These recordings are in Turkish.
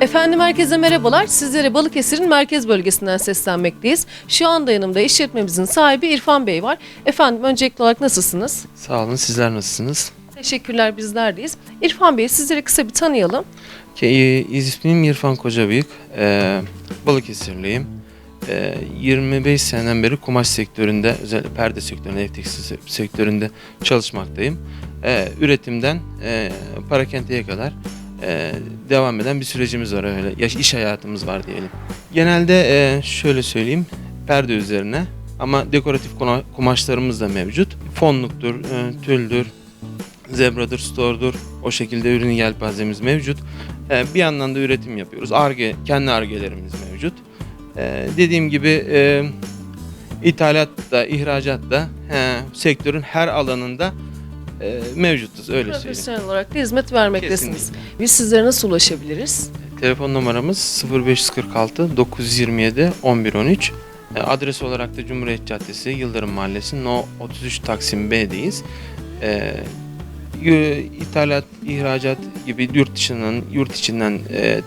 Efendim herkese merhabalar. Sizlere Balıkesir'in merkez bölgesinden seslenmekteyiz. Şu anda yanımda işletmemizin sahibi İrfan Bey var. Efendim öncelikli olarak nasılsınız? Sağ olun. Sizler nasılsınız? Teşekkürler bizlerdeyiz. İrfan Bey sizleri kısa bir tanıyalım. Ki, e, ismim İrfan Kocabıyık. Ee, Balıkesirliyim. Ee, 25 seneden beri kumaş sektöründe, özellikle perde sektöründe, ev tekstil sektöründe çalışmaktayım. Ee, üretimden e, parakenteye kadar e, devam eden bir sürecimiz var öyle. Yaş, iş hayatımız var diyelim. Genelde e, şöyle söyleyeyim, perde üzerine ama dekoratif kumaşlarımız da mevcut. Fonluktur, e, tüldür, zebradır, store'dur. O şekilde ürün yelpazemiz mevcut. Ee, bir yandan da üretim yapıyoruz. Arge, kendi argelerimiz mevcut. Ee, dediğim gibi e, ithalat da, ihracat da he, sektörün her alanında e, mevcutuz öyle söyleyeyim. Profesyonel olarak da hizmet vermektesiniz. Kesinlikle. Biz sizlere nasıl ulaşabiliriz? Telefon numaramız 0546 927 1113. E, Adres olarak da Cumhuriyet Caddesi, Yıldırım Mahallesi, No 33 Taksim B'deyiz. E, y- ithalat, ihracat gibi yurt dışından, yurt içinden e,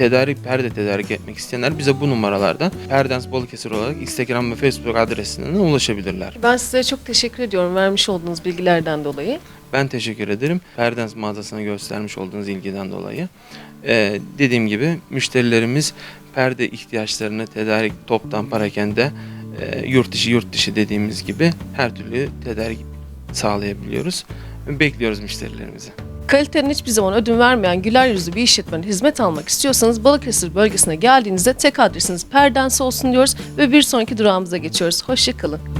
tedarik, perde tedarik etmek isteyenler bize bu numaralardan Perdens Balıkesir olarak Instagram ve Facebook adresinden ulaşabilirler. Ben size çok teşekkür ediyorum vermiş olduğunuz bilgilerden dolayı. Ben teşekkür ederim. Perdens mağazasına göstermiş olduğunuz ilgiden dolayı. Ee, dediğim gibi müşterilerimiz perde ihtiyaçlarını tedarik toptan parakende e, yurt dışı yurt dışı dediğimiz gibi her türlü tedarik sağlayabiliyoruz. Bekliyoruz müşterilerimizi. Kalitenin hiçbir zaman ödün vermeyen güler yüzlü bir işletmeden hizmet almak istiyorsanız Balıkesir bölgesine geldiğinizde tek adresiniz Perdens olsun diyoruz ve bir sonraki durağımıza geçiyoruz. Hoşçakalın.